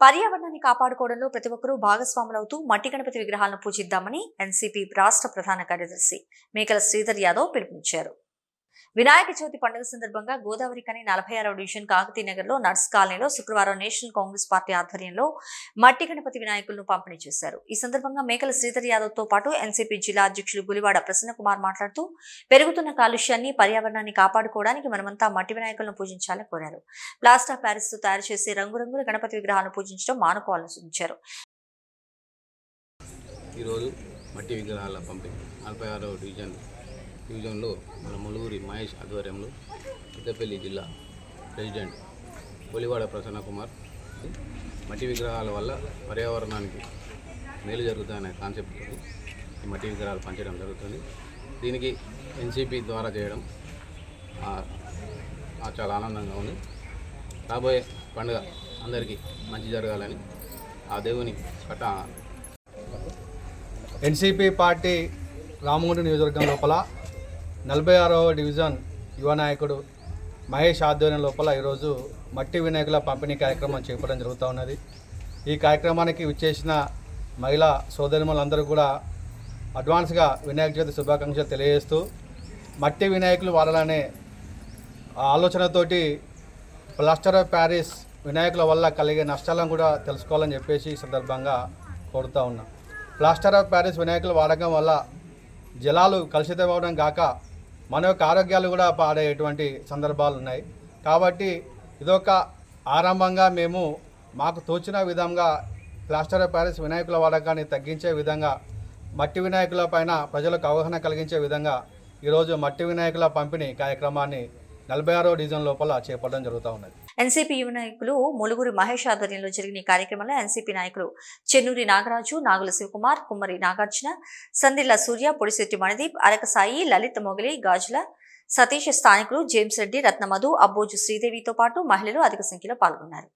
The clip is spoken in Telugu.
పర్యావరణాన్ని కాపాడుకోవడంలో ప్రతి ఒక్కరూ భాగస్వాములవుతూ మట్టి గణపతి విగ్రహాలను పూజిద్దామని ఎన్సీపీ రాష్ట్ర ప్రధాన కార్యదర్శి మేకల శ్రీధర్ యాదవ్ పిలుపునిచ్చారు. వినాయక చవితి పండుగ సందర్భంగా గోదావరి కని నలభై ఆరవ డివిజన్ కాకతీ నగర్లో నర్స్ కాలనీలో శుక్రవారం నేషనల్ కాంగ్రెస్ పార్టీ ఆధ్వర్యంలో మట్టి గణపతి వినాయకులను పంపిణీ చేశారు. ఈ సందర్భంగా మేకల శ్రీధర్ యాదవ్తో పాటు ఎన్సీపీ జిల్లా అధ్యక్షులు గులివాడ ప్రసన్న కుమార్ మాట్లాడుతూ పెరుగుతున్న కాలుష్యాన్ని పర్యావరణాన్ని కాపాడుకోవడానికి మనమంతా మట్టి వినాయకులను పూజించాలని కోరారు. ప్లాస్టర్ ఆఫ్ ప్యారిస్తో తయారు చేసే రంగురంగుల గణపతి విగ్రహాలను పూజించడం మానుకోవాలని సూచించారు. ఈరోజు మట్టి విగ్రహాల పంపిణీ నలభై ఆరో డివిజన్ డివిజన్లో మన ములుగురి మహేష్ ఆధ్వర్యంలో పెద్దపల్లి జిల్లా ప్రెసిడెంట్ పోలివాడ ప్రసన్న కుమార్. మట్టి విగ్రహాల వల్ల పర్యావరణానికి మేలు జరుగుతుందనే కాన్సెప్ట్ ఈ మట్టి విగ్రహాలు పంచడం జరుగుతుంది. దీనికి ఎన్సిపి ద్వారా చేయడం చాలా ఆనందంగా ఉంది. రాబోయే పండుగ అందరికీ మంచి జరగాలని ఆ దేవుని పట్ట ఎన్సీపీ పార్టీ రామగుండ నియోజకవర్గం లోపల నలభై ఆరవ డివిజన్ యువ నాయకుడు మహేష్ ఆధ్వర్యం లోపల ఈరోజు మట్టి వినాయకుల పంపిణీ కార్యక్రమం చేపడం జరుగుతూ ఉన్నది. ఈ కార్యక్రమానికి విచ్చేసిన మహిళా సోదరిమలందరూ కూడా అడ్వాన్స్గా వినాయక చవితి శుభాకాంక్షలు తెలియజేస్తూ మట్టి వినాయకులు వాడాలనే ఆలోచనతోటి ప్లాస్టర్ ఆఫ్ ప్యారిస్ వినాయకుల వల్ల కలిగే నష్టాలను కూడా తెలుసుకోవాలని చెప్పేసి సందర్భంగా కోరుతా ఉన్నాం. ప్లాస్టర్ ఆఫ్ ప్యారిస్ వినాయకులు వాడకం వల్ల జలాలు కలుషితం అవ్వడం కాక మన యొక్క ఆరోగ్యాలు కూడా పాడేటువంటి సందర్భాలు ఉన్నాయి. కాబట్టి ఇదొక ఆరంభంగా మేము మాకు తోచిన విధంగా ప్లాస్టర్ ఆఫ్ ప్యారిస్ వినాయకుల వాడకాన్ని తగ్గించే విధంగా మట్టి వినాయకుల పైన ప్రజలకు అవగాహన కలిగించే విధంగా ఈరోజు మట్టి వినాయకుల పంపిణీ కార్యక్రమాన్ని నలభై ఆరో డివిజన్ లోపల చేపట్టడం జరుగుతూ ఉన్నది. ఎన్సీపీ యువ నాయకులు ములుగురు మహేష్ ఆధ్వర్యంలో జరిగిన ఈ కార్యక్రమంలో ఎన్సీపీ నాయకులు చెన్నూరి నాగరాజు నాగుల శివకుమార్ కుమ్మరి నాగార్జున సందిల్ల సూర్య పొడిశెట్టి మణిదీప్ అరక సాయి లలిత్ మొగలి గాజుల సతీష్ స్థానికులు జేమ్స్ రెడ్డి రత్నమధు అబ్బోజు శ్రీదేవితో పాటు మహిళలు అధిక సంఖ్యలో పాల్గొన్నారు.